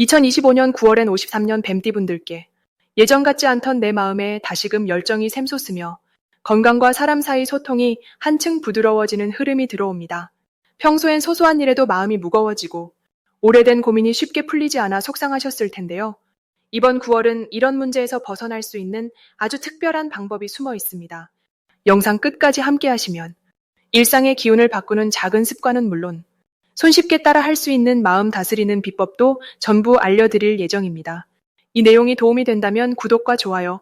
2025년 9월엔 53년 뱀띠분들께 예전 같지 않던 내 마음에 다시금 열정이 샘솟으며 건강과 사람 사이 소통이 한층 부드러워지는 흐름이 들어옵니다. 평소엔 소소한 일에도 마음이 무거워지고 오래된 고민이 쉽게 풀리지 않아 속상하셨을 텐데요. 이번 9월은 이런 문제에서 벗어날 수 있는 아주 특별한 방법이 숨어 있습니다. 영상 끝까지 함께 하시면 일상의 기운을 바꾸는 작은 습관은 물론 손쉽게 따라 할 수 있는 마음 다스리는 비법도 전부 알려드릴 예정입니다. 이 내용이 도움이 된다면 구독과 좋아요,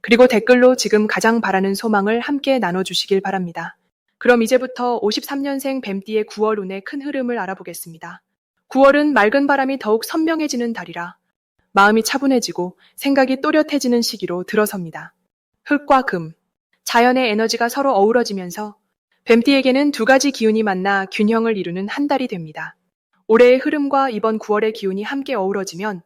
그리고 댓글로 지금 가장 바라는 소망을 함께 나눠주시길 바랍니다. 그럼 이제부터 53년생 뱀띠의 9월 운의 큰 흐름을 알아보겠습니다. 9월은 맑은 바람이 더욱 선명해지는 달이라 마음이 차분해지고 생각이 또렷해지는 시기로 들어섭니다. 흙과 금, 자연의 에너지가 서로 어우러지면서 뱀띠에게는 두 가지 기운이 만나 균형을 이루는 한 달이 됩니다. 올해의 흐름과 이번 9월의 기운이 함께 어우러지면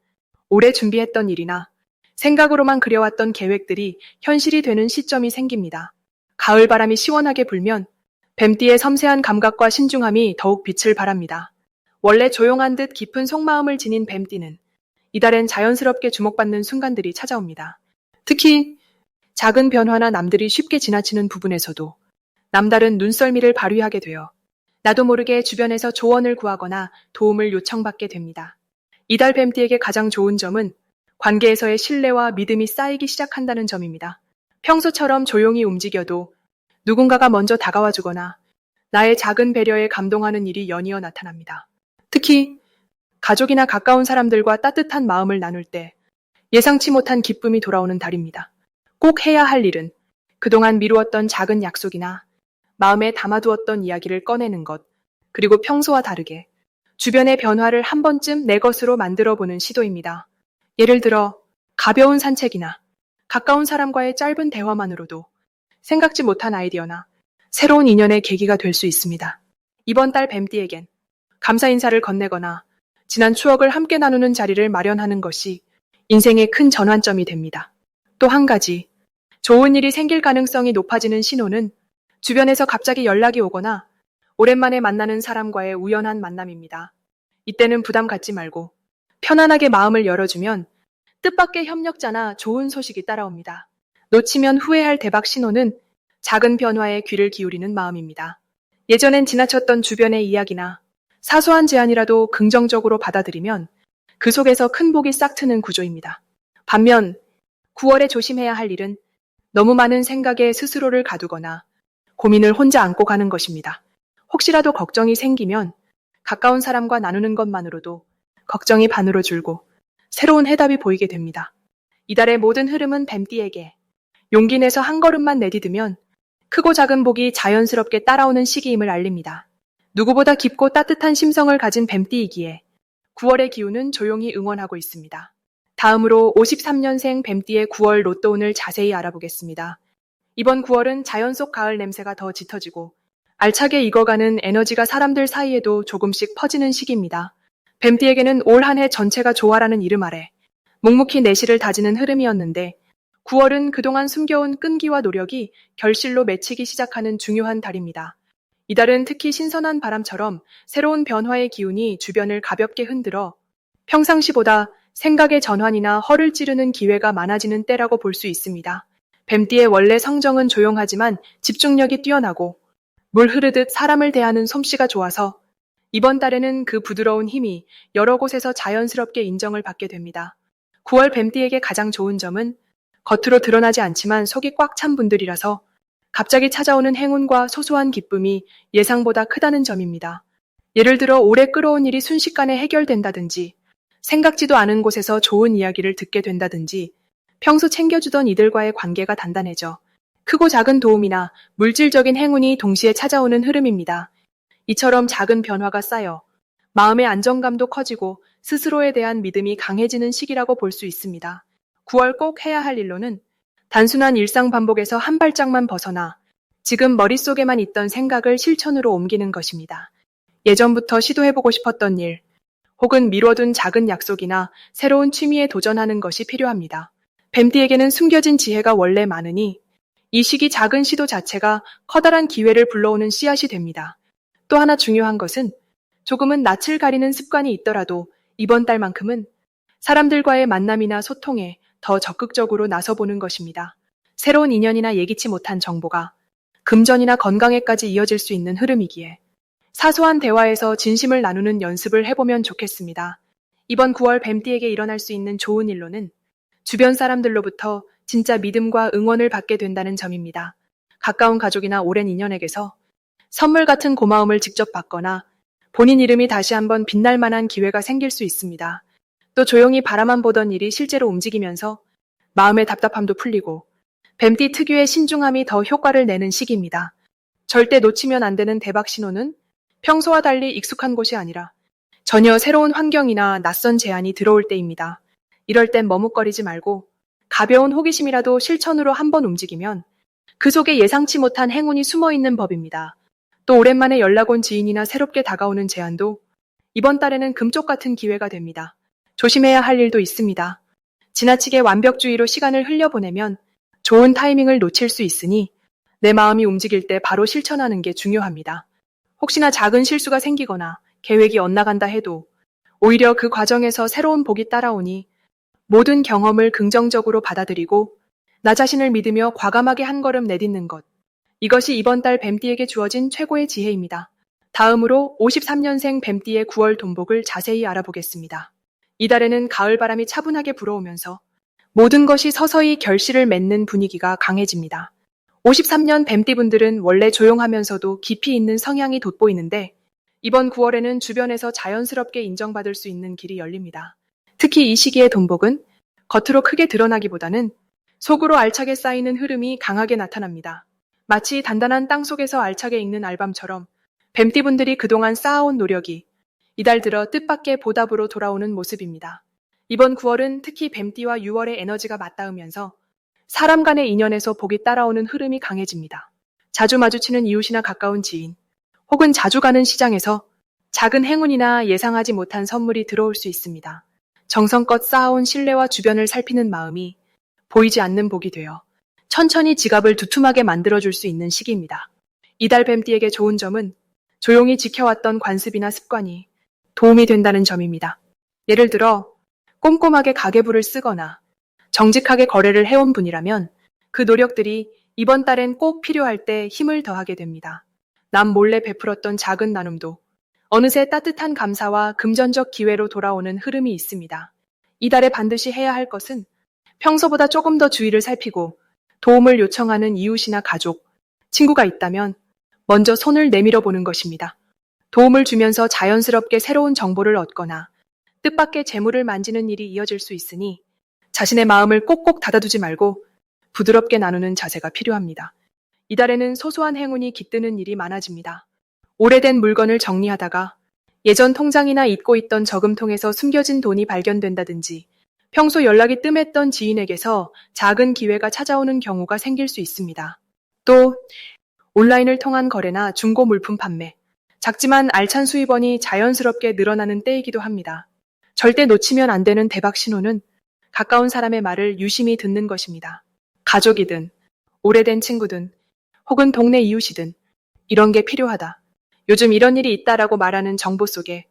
올해 준비했던 일이나 생각으로만 그려왔던 계획들이 현실이 되는 시점이 생깁니다. 가을 바람이 시원하게 불면 뱀띠의 섬세한 감각과 신중함이 더욱 빛을 발합니다. 원래 조용한 듯 깊은 속마음을 지닌 뱀띠는 이달엔 자연스럽게 주목받는 순간들이 찾아옵니다. 특히 작은 변화나 남들이 쉽게 지나치는 부분에서도 남다른 눈썰미를 발휘하게 되어 나도 모르게 주변에서 조언을 구하거나 도움을 요청받게 됩니다. 이달 뱀띠에게 가장 좋은 점은 관계에서의 신뢰와 믿음이 쌓이기 시작한다는 점입니다. 평소처럼 조용히 움직여도 누군가가 먼저 다가와 주거나 나의 작은 배려에 감동하는 일이 연이어 나타납니다. 특히 가족이나 가까운 사람들과 따뜻한 마음을 나눌 때 예상치 못한 기쁨이 돌아오는 달입니다. 꼭 해야 할 일은 그동안 미루었던 작은 약속이나 마음에 담아두었던 이야기를 꺼내는 것, 그리고 평소와 다르게 주변의 변화를 한 번쯤 내 것으로 만들어 보는 시도입니다. 예를 들어 가벼운 산책이나 가까운 사람과의 짧은 대화만으로도 생각지 못한 아이디어나 새로운 인연의 계기가 될 수 있습니다. 이번 달 뱀띠에겐 감사 인사를 건네거나 지난 추억을 함께 나누는 자리를 마련하는 것이 인생의 큰 전환점이 됩니다. 또 한 가지, 좋은 일이 생길 가능성이 높아지는 신호는 주변에서 갑자기 연락이 오거나 오랜만에 만나는 사람과의 우연한 만남입니다. 이때는 부담 갖지 말고 편안하게 마음을 열어주면 뜻밖의 협력자나 좋은 소식이 따라옵니다. 놓치면 후회할 대박 신호는 작은 변화에 귀를 기울이는 마음입니다. 예전엔 지나쳤던 주변의 이야기나 사소한 제안이라도 긍정적으로 받아들이면 그 속에서 큰 복이 싹 트는 구조입니다. 반면 9월에 조심해야 할 일은 너무 많은 생각에 스스로를 가두거나 고민을 혼자 안고 가는 것입니다. 혹시라도 걱정이 생기면 가까운 사람과 나누는 것만으로도 걱정이 반으로 줄고 새로운 해답이 보이게 됩니다. 이달의 모든 흐름은 뱀띠에게 용기 내서 한 걸음만 내디디면 크고 작은 복이 자연스럽게 따라오는 시기임을 알립니다. 누구보다 깊고 따뜻한 심성을 가진 뱀띠이기에 9월의 기운은 조용히 응원하고 있습니다. 다음으로 53년생 뱀띠의 9월 로또 운을 자세히 알아보겠습니다. 이번 9월은 자연 속 가을 냄새가 더 짙어지고 알차게 익어가는 에너지가 사람들 사이에도 조금씩 퍼지는 시기입니다. 뱀띠에게는 올 한 해 전체가 조화라는 이름 아래 묵묵히 내실을 다지는 흐름이었는데 9월은 그동안 숨겨온 끈기와 노력이 결실로 맺히기 시작하는 중요한 달입니다. 이달은 특히 신선한 바람처럼 새로운 변화의 기운이 주변을 가볍게 흔들어 평상시보다 생각의 전환이나 허를 찌르는 기회가 많아지는 때라고 볼 수 있습니다. 뱀띠의 원래 성정은 조용하지만 집중력이 뛰어나고 물 흐르듯 사람을 대하는 솜씨가 좋아서 이번 달에는 그 부드러운 힘이 여러 곳에서 자연스럽게 인정을 받게 됩니다. 9월 뱀띠에게 가장 좋은 점은 겉으로 드러나지 않지만 속이 꽉 찬 분들이라서 갑자기 찾아오는 행운과 소소한 기쁨이 예상보다 크다는 점입니다. 예를 들어 오래 끌어온 일이 순식간에 해결된다든지 생각지도 않은 곳에서 좋은 이야기를 듣게 된다든지 평소 챙겨주던 이들과의 관계가 단단해져 크고 작은 도움이나 물질적인 행운이 동시에 찾아오는 흐름입니다. 이처럼 작은 변화가 쌓여 마음의 안정감도 커지고 스스로에 대한 믿음이 강해지는 시기라고 볼 수 있습니다. 9월 꼭 해야 할 일로는 단순한 일상 반복에서 한 발짝만 벗어나 지금 머릿속에만 있던 생각을 실천으로 옮기는 것입니다. 예전부터 시도해보고 싶었던 일, 혹은 미뤄둔 작은 약속이나 새로운 취미에 도전하는 것이 필요합니다. 뱀띠에게는 숨겨진 지혜가 원래 많으니 이 시기 작은 시도 자체가 커다란 기회를 불러오는 씨앗이 됩니다. 또 하나 중요한 것은 조금은 낯을 가리는 습관이 있더라도 이번 달만큼은 사람들과의 만남이나 소통에 더 적극적으로 나서보는 것입니다. 새로운 인연이나 예기치 못한 정보가 금전이나 건강에까지 이어질 수 있는 흐름이기에 사소한 대화에서 진심을 나누는 연습을 해보면 좋겠습니다. 이번 9월 뱀띠에게 일어날 수 있는 좋은 일로는 주변 사람들로부터 진짜 믿음과 응원을 받게 된다는 점입니다. 가까운 가족이나 오랜 인연에게서 선물 같은 고마움을 직접 받거나 본인 이름이 다시 한번 빛날 만한 기회가 생길 수 있습니다. 또 조용히 바라만 보던 일이 실제로 움직이면서 마음의 답답함도 풀리고 뱀띠 특유의 신중함이 더 효과를 내는 시기입니다. 절대 놓치면 안 되는 대박 신호는 평소와 달리 익숙한 곳이 아니라 전혀 새로운 환경이나 낯선 제안이 들어올 때입니다. 이럴 땐 머뭇거리지 말고 가벼운 호기심이라도 실천으로 한번 움직이면 그 속에 예상치 못한 행운이 숨어 있는 법입니다. 또 오랜만에 연락 온 지인이나 새롭게 다가오는 제안도 이번 달에는 금쪽 같은 기회가 됩니다. 조심해야 할 일도 있습니다. 지나치게 완벽주의로 시간을 흘려보내면 좋은 타이밍을 놓칠 수 있으니 내 마음이 움직일 때 바로 실천하는 게 중요합니다. 혹시나 작은 실수가 생기거나 계획이 엇나간다 해도 오히려 그 과정에서 새로운 복이 따라오니 모든 경험을 긍정적으로 받아들이고 나 자신을 믿으며 과감하게 한 걸음 내딛는 것. 이것이 이번 달 뱀띠에게 주어진 최고의 지혜입니다. 다음으로 53년생 뱀띠의 9월 돈복을 자세히 알아보겠습니다. 이달에는 가을 바람이 차분하게 불어오면서 모든 것이 서서히 결실을 맺는 분위기가 강해집니다. 53년 뱀띠분들은 원래 조용하면서도 깊이 있는 성향이 돋보이는데 이번 9월에는 주변에서 자연스럽게 인정받을 수 있는 길이 열립니다. 특히 이 시기의 돈복은 겉으로 크게 드러나기보다는 속으로 알차게 쌓이는 흐름이 강하게 나타납니다. 마치 단단한 땅 속에서 알차게 익는 알밤처럼 뱀띠분들이 그동안 쌓아온 노력이 이달 들어 뜻밖의 보답으로 돌아오는 모습입니다. 이번 9월은 특히 뱀띠와 6월의 에너지가 맞닿으면서 사람 간의 인연에서 복이 따라오는 흐름이 강해집니다. 자주 마주치는 이웃이나 가까운 지인, 혹은 자주 가는 시장에서 작은 행운이나 예상하지 못한 선물이 들어올 수 있습니다. 정성껏 쌓아온 신뢰와 주변을 살피는 마음이 보이지 않는 복이 되어 천천히 지갑을 두툼하게 만들어줄 수 있는 시기입니다. 이달 뱀띠에게 좋은 점은 조용히 지켜왔던 관습이나 습관이 도움이 된다는 점입니다. 예를 들어 꼼꼼하게 가계부를 쓰거나 정직하게 거래를 해온 분이라면 그 노력들이 이번 달엔 꼭 필요할 때 힘을 더하게 됩니다. 남 몰래 베풀었던 작은 나눔도 어느새 따뜻한 감사와 금전적 기회로 돌아오는 흐름이 있습니다. 이달에 반드시 해야 할 것은 평소보다 조금 더 주의를 살피고 도움을 요청하는 이웃이나 가족, 친구가 있다면 먼저 손을 내밀어 보는 것입니다. 도움을 주면서 자연스럽게 새로운 정보를 얻거나 뜻밖의 재물을 만지는 일이 이어질 수 있으니 자신의 마음을 꼭꼭 닫아두지 말고 부드럽게 나누는 자세가 필요합니다. 이달에는 소소한 행운이 깃드는 일이 많아집니다. 오래된 물건을 정리하다가 예전 통장이나 잊고 있던 저금통에서 숨겨진 돈이 발견된다든지 평소 연락이 뜸했던 지인에게서 작은 기회가 찾아오는 경우가 생길 수 있습니다. 또 온라인을 통한 거래나 중고 물품 판매, 작지만 알찬 수입원이 자연스럽게 늘어나는 때이기도 합니다. 절대 놓치면 안 되는 대박 신호는 가까운 사람의 말을 유심히 듣는 것입니다. 가족이든 오래된 친구든 혹은 동네 이웃이든 이런 게 필요하다. 요즘 이런 일이 있다라고 말하는 정보 속에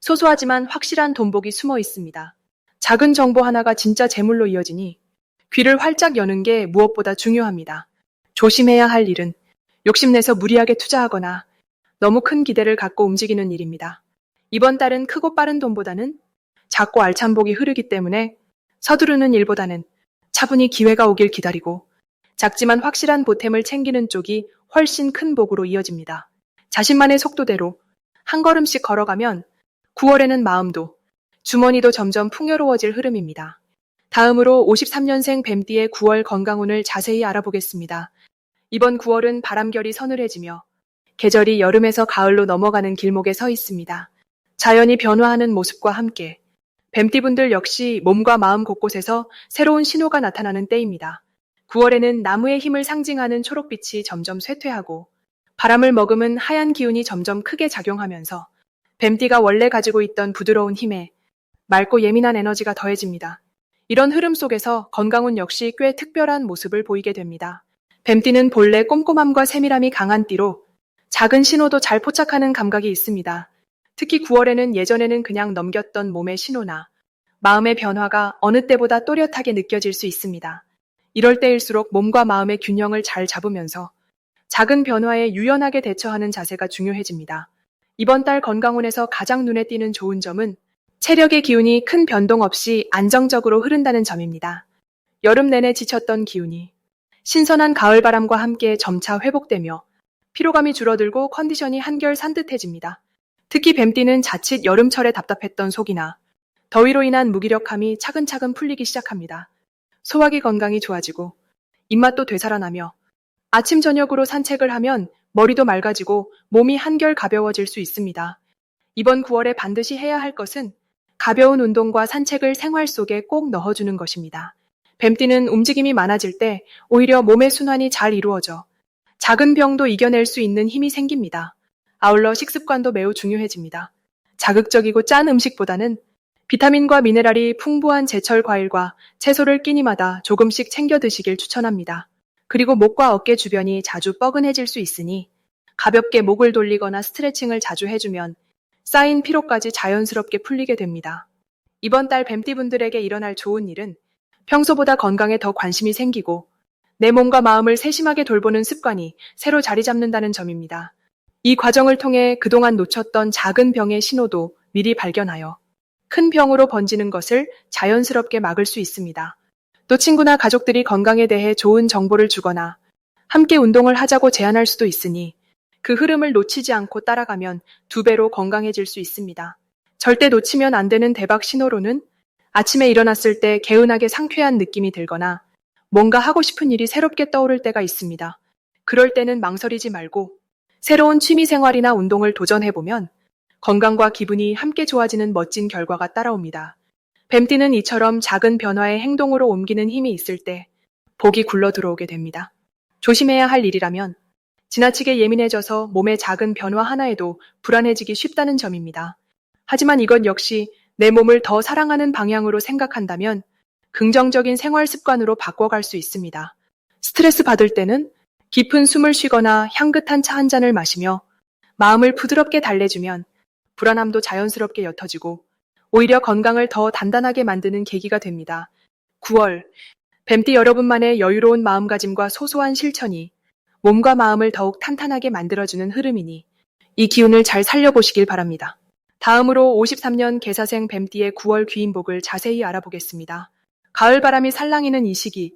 소소하지만 확실한 돈복이 숨어 있습니다. 작은 정보 하나가 진짜 재물로 이어지니 귀를 활짝 여는 게 무엇보다 중요합니다. 조심해야 할 일은 욕심내서 무리하게 투자하거나 너무 큰 기대를 갖고 움직이는 일입니다. 이번 달은 크고 빠른 돈보다는 작고 알찬 복이 흐르기 때문에 서두르는 일보다는 차분히 기회가 오길 기다리고 작지만 확실한 보탬을 챙기는 쪽이 훨씬 큰 복으로 이어집니다. 자신만의 속도대로 한 걸음씩 걸어가면 9월에는 마음도 주머니도 점점 풍요로워질 흐름입니다. 다음으로 53년생 뱀띠의 9월 건강운을 자세히 알아보겠습니다. 이번 9월은 바람결이 서늘해지며 계절이 여름에서 가을로 넘어가는 길목에 서 있습니다. 자연이 변화하는 모습과 함께 뱀띠분들 역시 몸과 마음 곳곳에서 새로운 신호가 나타나는 때입니다. 9월에는 나무의 힘을 상징하는 초록빛이 점점 쇠퇴하고 바람을 머금은 하얀 기운이 점점 크게 작용하면서 뱀띠가 원래 가지고 있던 부드러운 힘에 맑고 예민한 에너지가 더해집니다. 이런 흐름 속에서 건강운 역시 꽤 특별한 모습을 보이게 됩니다. 뱀띠는 본래 꼼꼼함과 세밀함이 강한 띠로 작은 신호도 잘 포착하는 감각이 있습니다. 특히 9월에는 예전에는 그냥 넘겼던 몸의 신호나 마음의 변화가 어느 때보다 또렷하게 느껴질 수 있습니다. 이럴 때일수록 몸과 마음의 균형을 잘 잡으면서 작은 변화에 유연하게 대처하는 자세가 중요해집니다. 이번 달 건강원에서 가장 눈에 띄는 좋은 점은 체력의 기운이 큰 변동 없이 안정적으로 흐른다는 점입니다. 여름 내내 지쳤던 기운이 신선한 가을 바람과 함께 점차 회복되며 피로감이 줄어들고 컨디션이 한결 산뜻해집니다. 특히 뱀띠는 자칫 여름철에 답답했던 속이나 더위로 인한 무기력함이 차근차근 풀리기 시작합니다. 소화기 건강이 좋아지고 입맛도 되살아나며 아침 저녁으로 산책을 하면 머리도 맑아지고 몸이 한결 가벼워질 수 있습니다. 이번 9월에 반드시 해야 할 것은 가벼운 운동과 산책을 생활 속에 꼭 넣어주는 것입니다. 뱀띠는 움직임이 많아질 때 오히려 몸의 순환이 잘 이루어져 작은 병도 이겨낼 수 있는 힘이 생깁니다. 아울러 식습관도 매우 중요해집니다. 자극적이고 짠 음식보다는 비타민과 미네랄이 풍부한 제철 과일과 채소를 끼니마다 조금씩 챙겨 드시길 추천합니다. 그리고 목과 어깨 주변이 자주 뻐근해질 수 있으니 가볍게 목을 돌리거나 스트레칭을 자주 해주면 쌓인 피로까지 자연스럽게 풀리게 됩니다. 이번 달 뱀띠분들에게 일어날 좋은 일은 평소보다 건강에 더 관심이 생기고 내 몸과 마음을 세심하게 돌보는 습관이 새로 자리 잡는다는 점입니다. 이 과정을 통해 그동안 놓쳤던 작은 병의 신호도 미리 발견하여 큰 병으로 번지는 것을 자연스럽게 막을 수 있습니다. 또 친구나 가족들이 건강에 대해 좋은 정보를 주거나 함께 운동을 하자고 제안할 수도 있으니 그 흐름을 놓치지 않고 따라가면 두 배로 건강해질 수 있습니다. 절대 놓치면 안 되는 대박 신호로는 아침에 일어났을 때 개운하게 상쾌한 느낌이 들거나 뭔가 하고 싶은 일이 새롭게 떠오를 때가 있습니다. 그럴 때는 망설이지 말고 새로운 취미 생활이나 운동을 도전해보면 건강과 기분이 함께 좋아지는 멋진 결과가 따라옵니다. 뱀띠는 이처럼 작은 변화의 행동으로 옮기는 힘이 있을 때 복이 굴러 들어오게 됩니다. 조심해야 할 일이라면 지나치게 예민해져서 몸의 작은 변화 하나에도 불안해지기 쉽다는 점입니다. 하지만 이것 역시 내 몸을 더 사랑하는 방향으로 생각한다면 긍정적인 생활 습관으로 바꿔갈 수 있습니다. 스트레스 받을 때는 깊은 숨을 쉬거나 향긋한 차 한 잔을 마시며 마음을 부드럽게 달래주면 불안함도 자연스럽게 옅어지고 오히려 건강을 더 단단하게 만드는 계기가 됩니다. 9월 뱀띠 여러분만의 여유로운 마음가짐과 소소한 실천이 몸과 마음을 더욱 탄탄하게 만들어주는 흐름이니 이 기운을 잘 살려보시길 바랍니다. 다음으로 53년 개사생 뱀띠의 9월 귀인복을 자세히 알아보겠습니다. 가을 바람이 살랑이는 이 시기,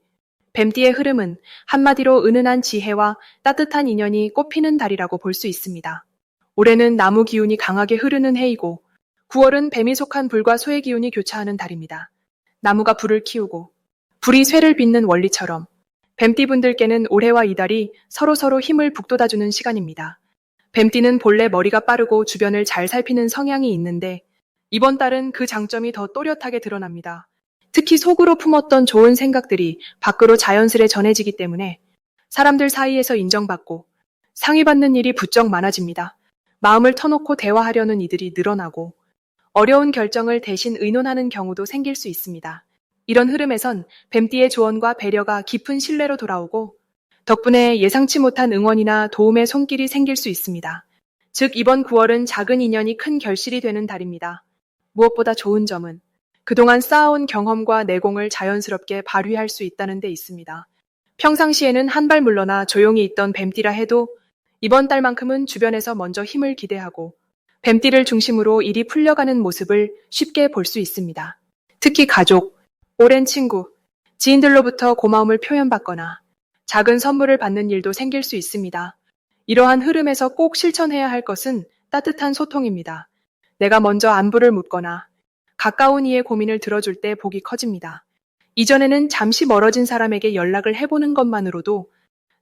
뱀띠의 흐름은 한마디로 은은한 지혜와 따뜻한 인연이 꽃피는 달이라고 볼 수 있습니다. 올해는 나무 기운이 강하게 흐르는 해이고 9월은 뱀이 속한 불과 소의 기운이 교차하는 달입니다. 나무가 불을 키우고 불이 쇠를 빚는 원리처럼 뱀띠분들께는 올해와 이달이 서로서로 힘을 북돋아주는 시간입니다. 뱀띠는 본래 머리가 빠르고 주변을 잘 살피는 성향이 있는데 이번 달은 그 장점이 더 또렷하게 드러납니다. 특히 속으로 품었던 좋은 생각들이 밖으로 자연스레 전해지기 때문에 사람들 사이에서 인정받고 상의받는 일이 부쩍 많아집니다. 마음을 터놓고 대화하려는 이들이 늘어나고 어려운 결정을 대신 의논하는 경우도 생길 수 있습니다. 이런 흐름에선 뱀띠의 조언과 배려가 깊은 신뢰로 돌아오고 덕분에 예상치 못한 응원이나 도움의 손길이 생길 수 있습니다. 즉 이번 9월은 작은 인연이 큰 결실이 되는 달입니다. 무엇보다 좋은 점은 그동안 쌓아온 경험과 내공을 자연스럽게 발휘할 수 있다는 데 있습니다. 평상시에는 한 발 물러나 조용히 있던 뱀띠라 해도 이번 달만큼은 주변에서 먼저 힘을 기대하고 뱀띠를 중심으로 일이 풀려가는 모습을 쉽게 볼 수 있습니다. 특히 가족, 오랜 친구, 지인들로부터 고마움을 표현받거나 작은 선물을 받는 일도 생길 수 있습니다. 이러한 흐름에서 꼭 실천해야 할 것은 따뜻한 소통입니다. 내가 먼저 안부를 묻거나 가까운 이의 고민을 들어줄 때 복이 커집니다. 이전에는 잠시 멀어진 사람에게 연락을 해보는 것만으로도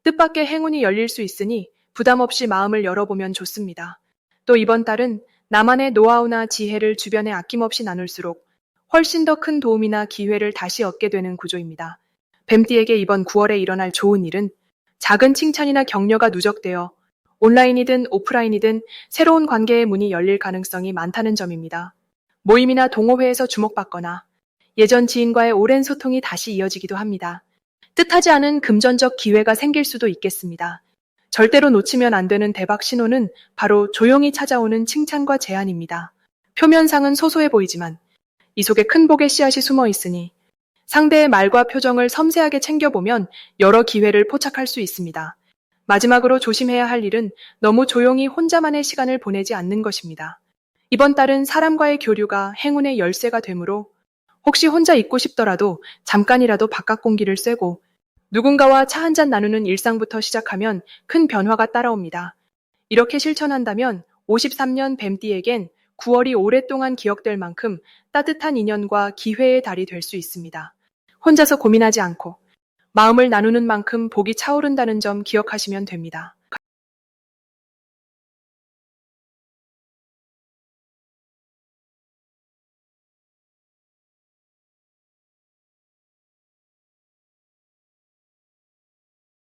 뜻밖의 행운이 열릴 수 있으니 부담 없이 마음을 열어보면 좋습니다. 또 이번 달은 나만의 노하우나 지혜를 주변에 아낌없이 나눌수록 훨씬 더 큰 도움이나 기회를 다시 얻게 되는 구조입니다. 뱀띠에게 이번 9월에 일어날 좋은 일은 작은 칭찬이나 격려가 누적되어 온라인이든 오프라인이든 새로운 관계의 문이 열릴 가능성이 많다는 점입니다. 모임이나 동호회에서 주목받거나 예전 지인과의 오랜 소통이 다시 이어지기도 합니다. 뜻하지 않은 금전적 기회가 생길 수도 있겠습니다. 절대로 놓치면 안 되는 대박 신호는 바로 조용히 찾아오는 칭찬과 제안입니다. 표면상은 소소해 보이지만 이 속에 큰 복의 씨앗이 숨어 있으니 상대의 말과 표정을 섬세하게 챙겨보면 여러 기회를 포착할 수 있습니다. 마지막으로 조심해야 할 일은 너무 조용히 혼자만의 시간을 보내지 않는 것입니다. 이번 달은 사람과의 교류가 행운의 열쇠가 되므로 혹시 혼자 있고 싶더라도 잠깐이라도 바깥 공기를 쐬고 누군가와 차 한 잔 나누는 일상부터 시작하면 큰 변화가 따라옵니다. 이렇게 실천한다면 53년 뱀띠에겐 9월이 오랫동안 기억될 만큼 따뜻한 인연과 기회의 달이 될 수 있습니다. 혼자서 고민하지 않고 마음을 나누는 만큼 복이 차오른다는 점 기억하시면 됩니다.